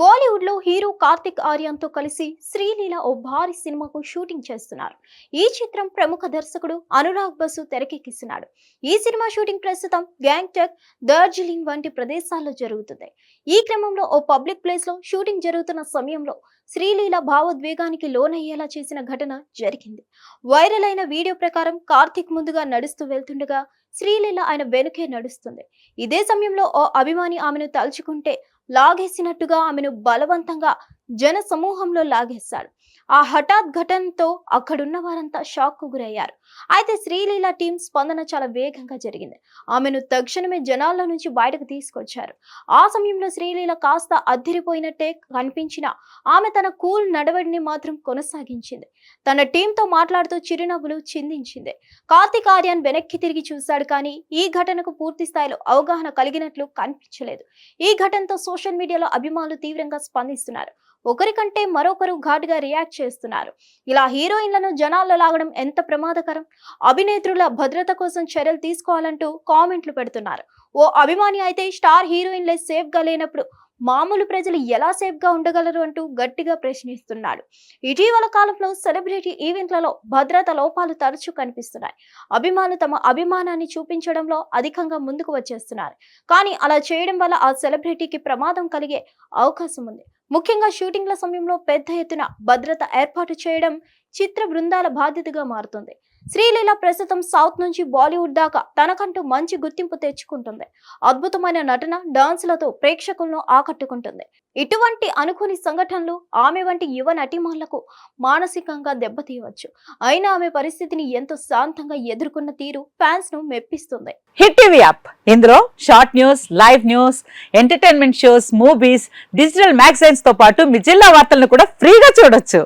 బాలీవుడ్లో హీరో కార్తిక్ ఆర్యన్తో కలిసి శ్రీలీల ఓ భారీ సినిమాకు షూటింగ్ చేస్తున్నారు. ఈ చిత్రం ప్రముఖ దర్శకుడు అనురాగ్ బసు తెరకెక్కిస్తున్నాడు. ఈ సినిమా షూటింగ్ ప్రస్తుతం గ్యాంగ్టక్ డార్జిలింగ్ వంటి ప్రదేశాల్లో జరుగుతుంది. ఈ క్రమంలో ఓ పబ్లిక్ ప్లేస్లో షూటింగ్ జరుగుతున్న సమయంలో శ్రీలీల భావోద్వేగానికి లోనయ్యేలా చేసిన ఘటన జరిగింది. వైరల్ అయిన వీడియో ప్రకారం కార్తిక్ ముందుగా నడుస్తూ వెళ్తుండగా శ్రీలీల ఆయన వెనుకే నడుస్తుంది. ఇదే సమయంలో ఓ అభిమాని ఆమెను తలుచుకుంటే లాగేసినట్టుగా ఆమెను బలవంతంగా జన సమూహంలో లాగేశాడు. ఆ హఠాత్ ఘటనతో అక్కడున్న వారంతా షాక్కు గురయ్యారు. అయితే శ్రీలీల టీం స్పందన చాలా వేగంగా జరిగింది. ఆమెను తక్షణమే జనాల్లో నుంచి బయటకు తీసుకొచ్చారు. ఆ సమయంలో శ్రీలీల కాస్త అద్దిరిపోయినట్టే కనిపించిన ఆమె తన కూల్ నడవడిని మాత్రం కొనసాగించింది. తన టీంతో మాట్లాడుతూ చిరునవ్వులు చిందించింది. కార్తీక్ ఆర్యన్ వెనక్కి తిరిగి చూశాడు కానీ ఈ ఘటనకు పూర్తి స్థాయిలో అవగాహన కలిగినట్లు కనిపించలేదు. ఈ ఘటనతో సోషల్ మీడియాలో అభిమానులు తీవ్రంగా స్పందిస్తున్నారు. ఒకరికంటే మరొకరు ఘాటుగా రియాక్ట్ చేస్తున్నారు. ఇలా హీరోయిన్లను జనాల్లో లాగడం ఎంత ప్రమాదకరం? అభినేత్రుల భద్రత కోసం చర్యలు తీసుకోవాలంటూ కామెంట్లు పెడుతున్నారు. ఓ అభిమాని అయితే స్టార్ హీరోయిన్లే సేఫ్గా లేనప్పుడు మామూలు ప్రజలు ఎలా సేఫ్గా ఉండగలరు అంటూ గట్టిగా ప్రశ్నిస్తున్నాడు. ఇటీవల కాలంలో సెలబ్రిటీ ఈవెంట్లలో భద్రత లోపాలు తరచూ కనిపిస్తున్నాయి. అభిమానులు తమ అభిమానాన్ని చూపించడంలో అధికంగా ముందుకు వచ్చేస్తున్నారు. కానీ అలా చేయడం వల్ల ఆ సెలబ్రిటీకి ప్రమాదం కలిగే అవకాశం ఉంది. ముఖ్యంగా షూటింగ్ల సమయంలో పెద్ద ఎత్తున భద్రత ఏర్పాటు చేయడం చిత్ర బృందాల బాధ్యతగా మారుతుంది. శ్రీలీల ప్రస్తుతం సౌత్ నుంచి బాలీవుడ్ దాకా తనకంటూ మంచి గుర్తింపు తెచ్చుకుంటుంది. అద్భుతమైన నటన డాన్సులతో ప్రేక్షకులను ఆకట్టుకుంటుంది. ఇటువంటి అనుకోని సంఘటనలు ఆమె వంటి యువ నటిమణులకు మానసికంగా దెబ్బతీయవచ్చు. అయినా ఆమె పరిస్థితిని ఎంతో శాంతంగా ఎదుర్కొన్న తీరు ఫ్యాన్స్ను మెప్పిస్తుంది. Hit TV app. ఇందులో short news live news entertainment shows movies digital మ్యాగజైన్స్తో పాటు మీ జిల్లా వార్తలను కూడా ఫ్రీగా చూడొచ్చు.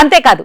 అంతేకాదు